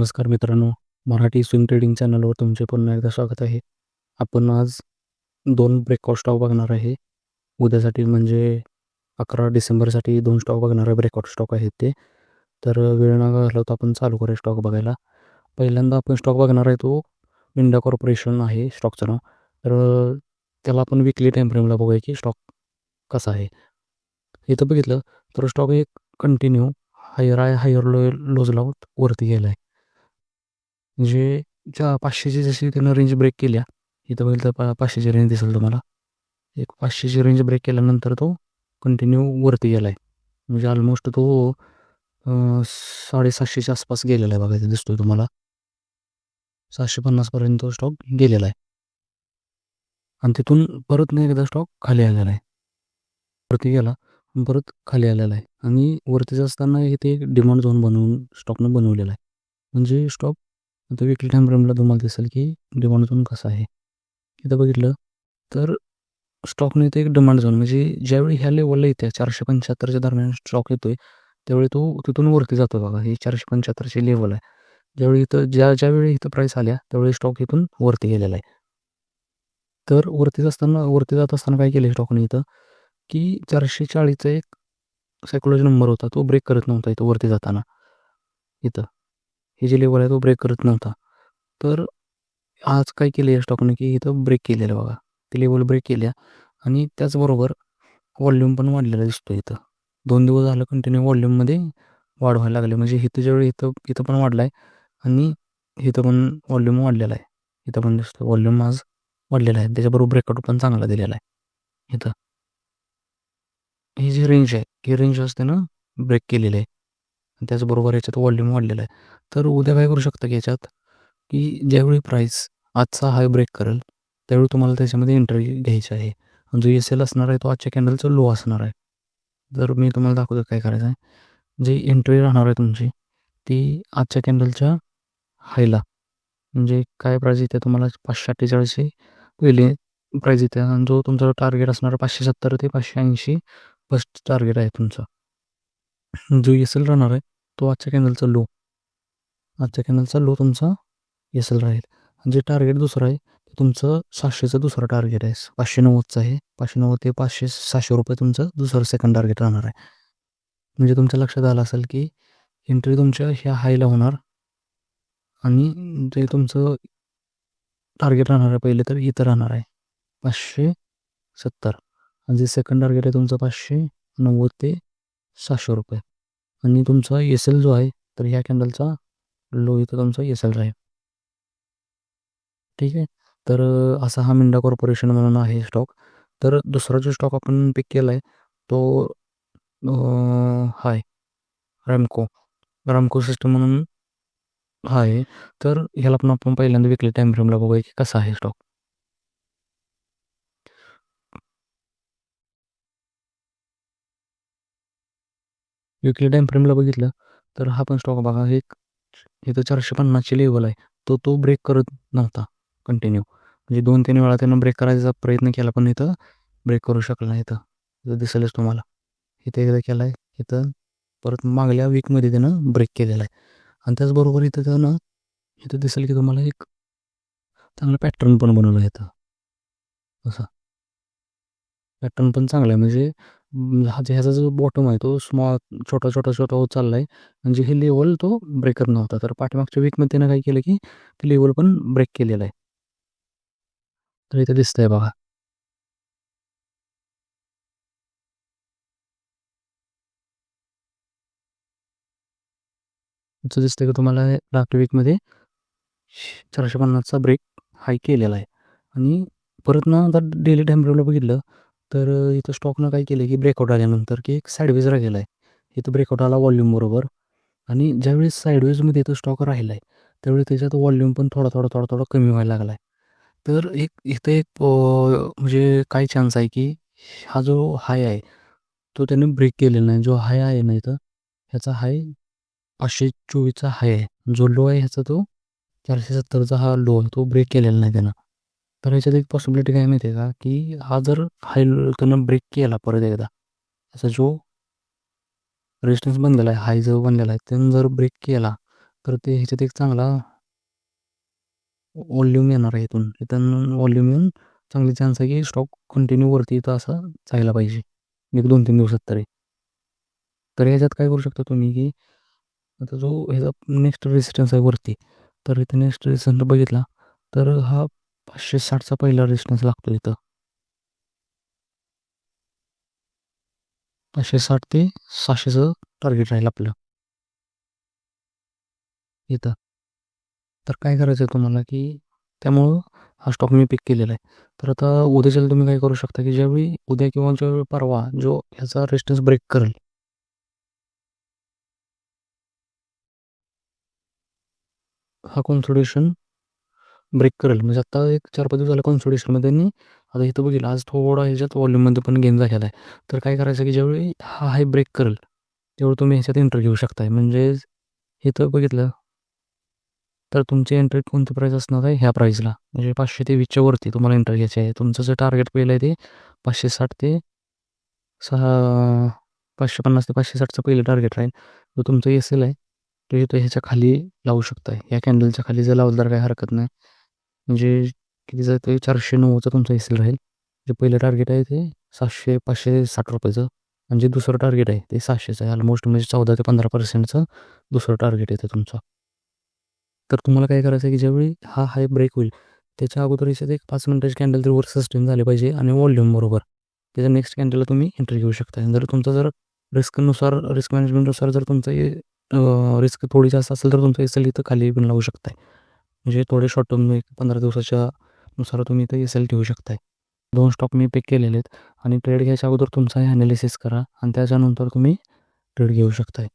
नमस्कार मित्रांनो Marathi swing trading चॅनलवर तुमचे पुन्हा एकदा स्वागत आहे. आपण आज दोन ब्रेकआउट स्टॉक बघणार आहे. उद्यासाठी म्हणजे अकरा डिसेंबरसाठी दोन स्टॉक बघणार आहे ब्रेकआउट स्टॉक आहेत ते. तर वेळ न घालवता आपण चालू करूया स्टॉक बघायला. पहिल्यांदा आपण स्टॉक बघणार आहे तो इंडिया कॉर्पोरेशन आहे स्टॉकचं नाव. तर त्याला आपण विकली टाईम फ्रेमला बघूया की स्टॉक कसा आहे. इथं बघितलं तर स्टॉक एक कंटिन्यू हायर आहे हायर लो लोज लावत वरती गेला आहे म्हणजे ज्या पाचशेची जशी त्यानं रेंज ब्रेक केल्या इथं बघितलं तर पा पाचशेची रेंज दिसेल तुम्हाला. एक पाचशेची रेंज ब्रेक केल्यानंतर तो कंटिन्यू वरती गेला आहे म्हणजे ऑलमोस्ट तो साडेसातशेच्या आसपास गेलेला आहे बघायचं दिसतोय तुम्हाला. सातशे पन्नासपर्यंत तो स्टॉक गेलेला आहे. आणि तिथून परत नाही एकदा स्टॉक खाली आलेला आहे. वरती गेला परत खाली आलेला आहे. आणि वरतीच असताना इथे एक डिमांड झोन बनवून स्टॉकनं बनवलेला आहे. म्हणजे स्टॉक आता विकली टाईम फ्रेमला तुम्हाला दिसेल की डिमांड झोन कसा आहे. इथं बघितलं तर स्टॉकने इथे एक डिमांड झोन म्हणजे ज्यावेळी ह्या लेवलला येते चारशे पंच्याहत्तरच्या दरम्यान स्टॉक येतोय त्यावेळी तो तिथून वरती जातो बघा ही चारशे पंच्याहत्तरची लेवल आहे. ज्यावेळी इथं ज्या ज्यावेळी इथं प्राईस आल्या त्यावेळी स्टॉक इथून वरती गेलेला आहे. तर वरती असताना वरती जात असताना काय केलं स्टॉकने इथं? की चारशे चाळीसचा एक सायकोलॉजी नंबर होता तो ब्रेक करत नव्हता इथं वरती जाताना. इथं. हे जे लेवल आहे तो ब्रेक करत नव्हता. तर आज काय केलं या स्टॉकने की इथं ब्रेक केलेलं बघा. ते लेवल ब्रेक केल्या आणि त्याचबरोबर व्हॉल्यूम पण वाढलेला दिसतो इथं. दोन दिवस झालं कंटिन्यू व्हॉल्यूममध्ये वाढ व्हायला लागले. म्हणजे इथं ज्यावेळी इथं इथं पण वाढला आहे आणि इथं पण व्हॉल्यूम वाढलेला आहे. इथं पण दिसतो व्हॉल्यूम आज वाढलेला आहे. त्याच्याबरोबर ब्रेकआउट पण चांगला दिलेला आहे. इथं. ही जी रेंज आहे ही रेंज असते ना ब्रेक केलेली आहे. त्याचबरोबर याच्यात वॉल्यूम वाढलेला आहे. तर उद्या काय करू शकता की याच्यात की ज्यावेळी प्राईस आजचा हाय ब्रेक करेल त्यावेळी तुम्हाला त्याच्यामध्ये एंट्री घ्यायची आहे. जो एस एल असणार आहे तो आजच्या कॅन्डलचा लो असणार आहे. तर मी तुम्हाला दाखवतो काय करायचं आहे. जी एंट्री राहणार आहे तुमची ती आजच्या कॅन्डलच्या हायला म्हणजे काय प्राईज इथे तुम्हाला? पाचशे अठ्ठेचाळीस पहिली प्राईज इथे आणि जो तुमचा टार्गेट असणार पाचशे सत्तर ते पाचशे ऐंशी फर्स्ट टार्गेट आहे तुमचं. जो एस एल राहणार आहे तो आजच्या कॅनलचा लो आजच्या कॅनलचा लो तुमचा एस एल राहील. आणि जे टार्गेट दुसरं आहे ते तुमचं सहाशेचं दुसरं टार्गेट आहे. पाचशे नव्वदचं आहे. पाचशे नव्वद ते पाचशे सहाशे रुपये तुमचं दुसरं सेकंड टार्गेट राहणार आहे. म्हणजे तुमच्या लक्षात आलं असेल की एंट्री तुमच्या ह्या हायला होणार. आणि जे तुमचं टार्गेट राहणार आहे पहिले तर इथं राहणार आहे. पाचशे सत्तर. आणि जे सेकंड टार्गेट आहे तुमचं पाचशे नव्वद ते सहाशे रुपये. आणि तुमचा एस एल जो आहे तर ह्या कॅन्डलचा लो इथं तुमचा एस एल राहील. ठीक आहे? तर असा हा मिंडा कॉर्पोरेशन म्हणून आहे स्टॉक. तर दुसरा जो स्टॉक आपण पिक केला आहे तो हाय. रॅमको. रॅमको सिस्टम म्हणून आहे तर ह्याला पण आपण पहिल्यांदा विकले टाईम फ्रेमला बघूया की कसा आहे स्टॉक विकली टाईम फ्रेमला बघितलं तर हा पण स्टॉक बघा एक इथं चारशे पन्नासची लेवल आहे. तो तो ब्रेक करत नव्हता. कंटिन्यू म्हणजे दोन तीन वेळा त्यानं ब्रेक करायचा प्रयत्न केला पण इथं ब्रेक करू शकला नाही इथं. इथं दिसेलच तुम्हाला. इथं एकदा केला आहे इथं परत मागल्या वीकमध्ये त्यानं ब्रेक केलेला आहे. आणि त्याचबरोबर इथं त्यानं इथं दिसेल की तुम्हाला एक चांगला पॅटर्न पण बनवलं आहे इथं. असं. पॅटर्न पण चांगला आहे. म्हणजे ह्याचा जो बॉटम आहे तो स्मॉल छोटा छोटा छोटा होत चालला आहे म्हणजे हे लेवल तो ब्रेकर नव्हता तर पाठीमागच्या वीकमध्ये त्यानं काय केलं की ते लेवल पण ब्रेक केलेलं आहे. तर इथे दिसतंय बघा. इथं दिसतंय का तुम्हाला? लास्ट वीकमध्ये चारशे पन्नासचा ब्रेक हाय केलेला आहे. आणि परत ना आता डेली टाईम बघितलं तर इथं स्टॉकनं काय केलं की ब्रेकआउट आल्यानंतर की एक साईडवेजला राहिलेला आहे. इथं ब्रेकआउट आला वॉल्यूम बरोबर. आणि ज्यावेळेस साईडवेजमध्ये इथं स्टॉक राहिला आहे त्यावेळी त्याच्यात व्हॉल्यूम पण थोडा थोडा थोडा थोडा कमी व्हायला लागला आहे तर एक इथं एक म्हणजे काय चान्स आहे की हा जो हाय आहे तो त्याने ब्रेक केलेला नाही. जो हाय आहे ना इथं ह्याचा हाय पाचशे चोवीसचा हाय आहे. जो लो आहे ह्याचा तो चारशे सत्तरचा हा लो आहे. तो ब्रेक केलेला नाही त्यानं. तर ह्याच्यात एक पॉसिबिलिटी काय माहिती आहे का? की हा जर हाय त्यानं ब्रेक केला परत एकदा असा जो रेजिस्टन्स बनलेला आहे हाय जो बनलेला आहे त्यानं जर ब्रेक केला तर ते ह्याच्यात एक चांगला व्हॉल्यूम येणार आहे इथून. इथून व्हॉल्यूम येऊन चांगली चान्स आहे की स्टॉक कंटिन्यू वरती इथं असं जायला पाहिजे. एक दोन तीन दिवसात तरी. तर ह्याच्यात काय करू शकता तुम्ही की आता जो ह्याचा नेक्स्ट रेजिस्टन्स आहे वरती तर इथे नेक्स्ट रेजिस्टन्स बघितला तर हा पाचशे साठचा पहिला रेजिस्टन्स लागतो इथं. पाचशे साठ ते सहाशेचं टार्गेट राहील आपलं. इथं. तर काय करायचं आहे तुम्हाला की त्यामुळं हा स्टॉक मी पिक केलेला आहे. तर आता उद्याच्याला तुम्ही काय करू शकता की ज्यावेळी उद्या किंवा ज्यावेळी परवा जो ह्याचा रेजिस्टन्स ब्रेक करेल. हा कॉन्सोडेशन ब्रेक करेल. म्हणजे आत्ता एक चार पाच दिवस झालं कॉन्सोल्युशनमध्ये त्यांनी आता इथं बघितलं आज थोडा ह्याच्यात व्हॉल्यूममध्ये पण गेम झालेला आहे. तर काय करायचं की ज्यावेळी हा हाय ब्रेक करेल तेवढं तुम्ही ह्याच्यात एंटर घेऊ शकताय. म्हणजे इथं बघितलं तर तुमची एंट्री कोणती प्राईस असणार आहे? ह्या प्राईसला म्हणजे पाचशे ते वीसच्या वरती तुम्हाला एंट्री घ्यायची आहे. तुमचं जे टार्गेट पहिलं आहे ते पाचशे साठ ते सहा पाचशे पन्नास ते पाचशे साठचं पहिलं टार्गेट राहील. जो तुमचं एस एल आहे तो इथं ह्याच्या खाली लावू शकताय. या कॅन्डलच्या खाली जर लावलं तर काही हरकत नाही. म्हणजे कितीचं ते चारशे नव्वदचं तुमचं एस एल राहील. जे पहिलं टार्गेट आहे ते सातशे पाचशे साठ रुपयाचं. आणि जे दुसरं टार्गेट आहे ते सहाशेचं आहे. ऑलमोस्ट म्हणजे चौदा ते पंधरा पर्सेंटचं दुसरं टार्गेट येतं तुमचं. तर तुम्हाला काय करायचं आहे की ज्यावेळी हा हाय ब्रेक होईल त्याच्या अगोदर याच्यात एक पाच मिनिटाचे कॅन्डल तरी वर सस्टेन झाले पाहिजे आणि व्हॉल्यूम बरोबर. त्याच्या नेक्स्ट कॅन्डलला तुम्ही एंट्री घेऊ शकता जर तुमचं जर रिस्कनुसार रिस्क मॅनेजमेंटनुसार जर तुमचं रिस्क थोडी जास्त असेल तर तुमचं एस एल इथं खाली पण लावू शकताय. म्हणजे थोडे शॉर्ट टर्म एक पंधरा दिवसाच्या नुसार तुम्ही इथं एस एल ठेवू शकताय. दोन स्टॉक मी पिक केलेले आहेत आणि ट्रेड घ्यायच्या अगोदर तुमचा ॲनालिसिस करा आणि त्याच्यानंतर तुम्ही ट्रेड घेऊ शकताय.